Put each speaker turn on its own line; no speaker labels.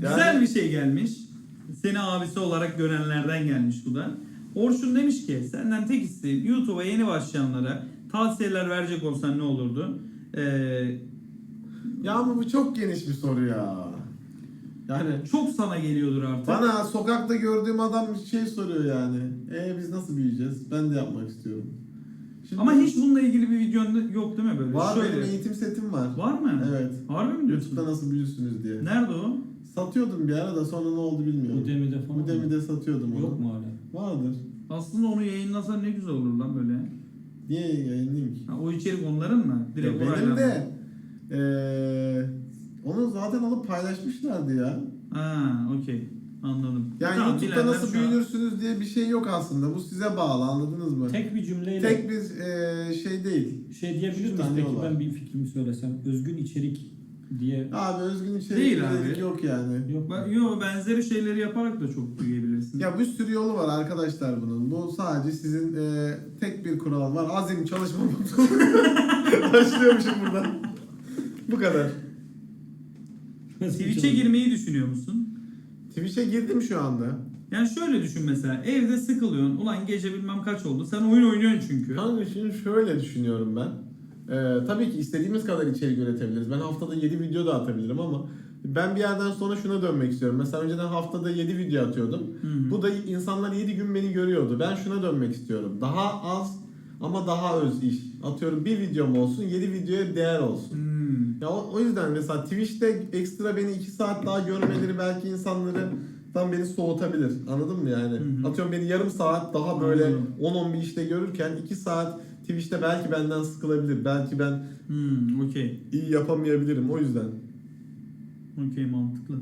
Güzel bir şey gelmiş. Seni abisi olarak görenlerden gelmiş bu da. Orçun demiş ki senden tek isteğim YouTube'a yeni başlayanlara tavsiyeler verecek olsan ne olurdu? Ee,
Ya ama bu çok geniş bir soru ya. Yani
çok sana geliyordur artık.
bana sokakta gördüğüm adam bir şey soruyor yani. E biz nasıl büyüyeceğiz? Ben de yapmak istiyorum. Şimdi
Ama hiç bununla ilgili bir videon yok değil mi böyle?
var
Şöyle.
benim eğitim setim var.
Var mı?
Evet.
Harbi mi diyorsun?
YouTube'da nasıl büyürsünüz diye.
Nerede o?
Satıyordum bir ara da sonra ne oldu bilmiyorum.
Udemy'de falan.
Udemy'de satıyordum onu.
Yok mu hala?
Vardır.
Aslında onu yayınlasan ne güzel olur lan böyle.
Niye yayınlayayım ki?
Ha, o içerik onların mı? Direkt
Ya benim de eee onu zaten alıp paylaşmışlardı ya.
Ha, okey. Anladım.
Yani
Tamam,
YouTube'da
bilenler
nasıl
şu an-
büyünürsünüz diye bir şey yok aslında. Bu size bağlı anladınız mı? Tek,
Tek bir cümleyle
bir eee, şey değil.
şey diyebilir
Üç
miyiz
tane
peki ben bir fikrimi söylesem. Özgün içerik diye.
Abi özgün içerik
Değil
içerik
abi.
yok yani.
Yok
Ben- Yo benzeri şeyleri yaparak da çok büyüyebilirsin.
Ya bir sürü yolu var arkadaşlar bunun. Bu sadece sizin eee, tek bir kural var. Azim çalışma. Başlıyormuşum buradan. Bu kadar.
Twitch'e girmeyi düşünüyor musun?
Twitch'e girdim şu anda.
Yani şöyle düşün mesela evde sıkılıyorsun. Ulan gece bilmem kaç oldu. Sen oyun oynuyorsun çünkü.
Kanka şimdi şöyle düşünüyorum ben. Ee, tabii ki istediğimiz kadar içerik üretebiliriz. Ben haftada 7 video da atabilirim ama ben bir yerden sonra şuna dönmek istiyorum. Mesela önceden haftada 7 video atıyordum.
Hı hı.
Bu da insanlar 7 gün beni görüyordu. Ben şuna dönmek istiyorum. Daha az ama daha öz iş. Atıyorum bir videom olsun 7 videoya değer olsun.
Hmm.
Ya o, o yüzden mesela Twitch'te ekstra beni 2 saat daha görmeleri belki insanları tam beni soğutabilir. Anladın mı yani?
Hı hı.
Atıyorum beni yarım saat daha böyle
Anladım.
10-11 işte görürken 2 saat Twitch'te belki benden sıkılabilir. Belki ben
Hmm, okey.
iyi yapamayabilirim o yüzden.
Okey mantıklı.